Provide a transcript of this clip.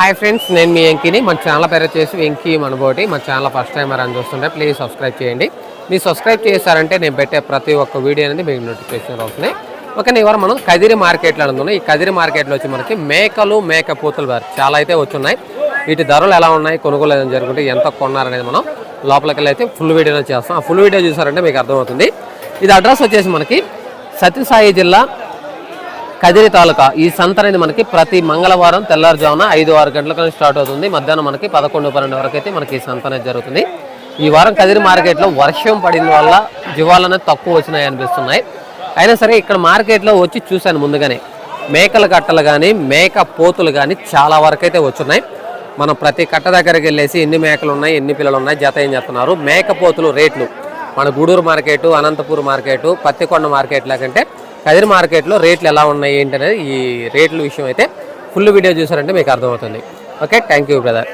Hi friends నేను మీ వెంకీని. మన channel పేరు వచ్చేసి వెంకీ మనబోటి మా ఛానల్ ఫస్ట్ టైం అని చూస్తుంటే ప్లీజ్ సబ్స్క్రైబ్ చేయండి. మీరు సబ్స్క్రైబ్ చేశారంటే నేను పెట్టే ప్రతి ఒక్క వీడియో అనేది మీకు నోటిఫికేషన్ వస్తున్నాయి ఓకే ఇవాళ మనం కదిరి మార్కెట్లో అనుకున్నాం ఈ కదిరి మార్కెట్లో వచ్చి మనకి మేకలు మేక పూతలు చాలా అయితే వచ్చున్నాయి. వీటి ధరలు ఎలా ఉన్నాయి? కొనుగోలు ఏదైనా జరుగుతుంటే ఎంత కొన్నారనేది మనం లోపలికి వెళ్ళి అయితే ఫుల్ వీడియో చేస్తాం. ఆ ఫుల్ వీడియో చూసారంటే మీకు అర్థమవుతుంది. ఇది అడ్రస్ వచ్చేసి మనకి సత్యసాయి జిల్లా కదిరి తాలూకా ఈ సంత అనేది మనకి ప్రతి మంగళవారం తెల్లారుజామున ఐదు ఆరు గంటలకు స్టార్ట్ అవుతుంది. మధ్యాహ్నం మనకి పదకొండు పన్నెండు వరకు అయితే మనకి ఈ సంత అనేది జరుగుతుంది. ఈ వారం కదిరి మార్కెట్లో వర్షం పడిన వల్ల జీవాలు అనేది తక్కువ వచ్చినాయి అనిపిస్తున్నాయి. అయినా సరే ఇక్కడ మార్కెట్లో వచ్చి చూశాను ముందుగానే. మేకల కట్టలు కానీ మేక పోతులు కానీ చాలా వరకు అయితే వచ్చున్నాయి. మనం ప్రతి కట్ట దగ్గరికి వెళ్ళేసి ఎన్ని మేకలు ఉన్నాయి ఎన్ని పిల్లలు ఉన్నాయి జత ఏం చేస్తున్నారు? మేకపోతులు రేట్లు. మన Gudur market Anantapur market Pattikonda market లేకంటే కదిరి మార్కెట్లో రేట్లు ఎలా ఉన్నాయి ఏంటనేది ఈ రేట్ల విషయం అయితే ఫుల్ వీడియో చూసారంటే మీకు అర్థమవుతుంది. Okay thank you brother